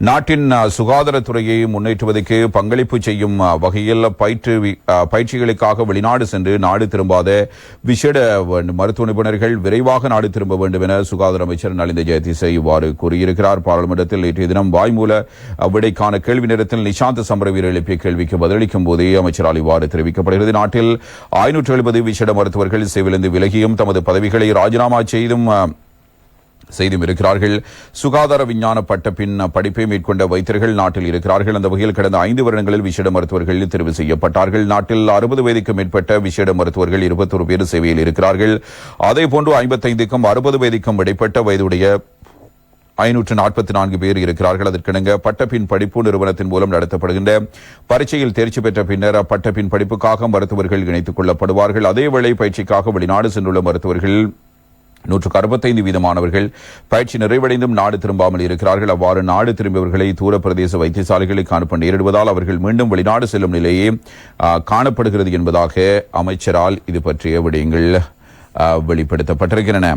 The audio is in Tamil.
நாட்டின் சுகாதாரத்துறையை முன்னேற்றுவதற்கு பங்களிப்பு செய்யும் வகையில் பயிற்று பயிற்சிகளுக்காக வெளிநாடு சென்று நாடு திரும்பாத விசேட மருத்துவ நிபுணர்கள் விரைவாக நாடு திரும்ப வேண்டும் என சுகாதார அமைச்சர் நலிந்த ஜெயதிசை இவ்வாறு கூறியிருக்கிறார். பாராளுமன்றத்தில் நேற்றைய தினம் வாய்மூல விடைக்கான கேள்வி நேரத்தில் நிஷாந்த் சம்பரவீரர் எழுப்பிய கேள்விக்கு பதிலளிக்கும் போதே அமைச்சரால் இவ்வாறு தெரிவிக்கப்படுகிறது. நாட்டில் ஐநூற்று எழுபது விசேட மருத்துவர்கள் சேவிலிருந்து விலகியும் தமது பதவிகளை ராஜினாமா செய்தும் செய்தும் இருக்கிறார்கள். சுகாதார விஞ்ஞான பட்டப்பின் படிப்பை மேற்கொண்ட வைத்தியர்கள் நாட்டில் இருக்கிறார்கள். அந்த வகையில் கடந்த ஐந்து வருடங்களில் விசேட மருத்துவர்கள் தெரிவு செய்யப்பட்டார்கள். நாட்டில் அறுபது வயதுக்கு மேற்பட்ட விசேட மருத்துவர்கள் இருபத்தொரு பேர் சேவையில் இருக்கிறார்கள். அதே போன்று ஐம்பத்தைந்துக்கும் அறுபது வயதுக்கும் இடைப்பட்ட வயதுடைய ஐநூற்று நாற்பத்தி நான்கு பேர் இருக்கிறார்கள். அதற்கிணங்க பட்டப்பின் படிப்பு நிறுவனத்தின் மூலம் நடத்தப்படுகின்ற பரீட்சையில் தேர்ச்சி பெற்ற பின்னர் அப்பட்டப்பின் படிப்புக்காக மருத்துவர்கள் இணைத்துக் கொள்ளப்படுவார்கள். அதேவேளை பயிற்சிக்காக வெளிநாடு சென்றுள்ள மருத்துவர்கள் நூற்றுக்கு அறுபத்தைந்து வீதமானவர்கள் பயிற்சி நிறைவடைந்தும் நாடு திரும்பாமல் இருக்கிறார்கள். அவ்வாறு நாடு திரும்பியவர்களை தூர பிரதேச வைத்தியசாலைகளுக்கு அனுப்ப நேரிடுவதால் அவர்கள் மீண்டும் வெளிநாடு செல்லும் நிலையே காணப்படுகிறது என்பதாக அமைச்சரால் இது பற்றிய விடயங்கள் வெளிப்படுத்தப்பட்டிருக்கின்றன.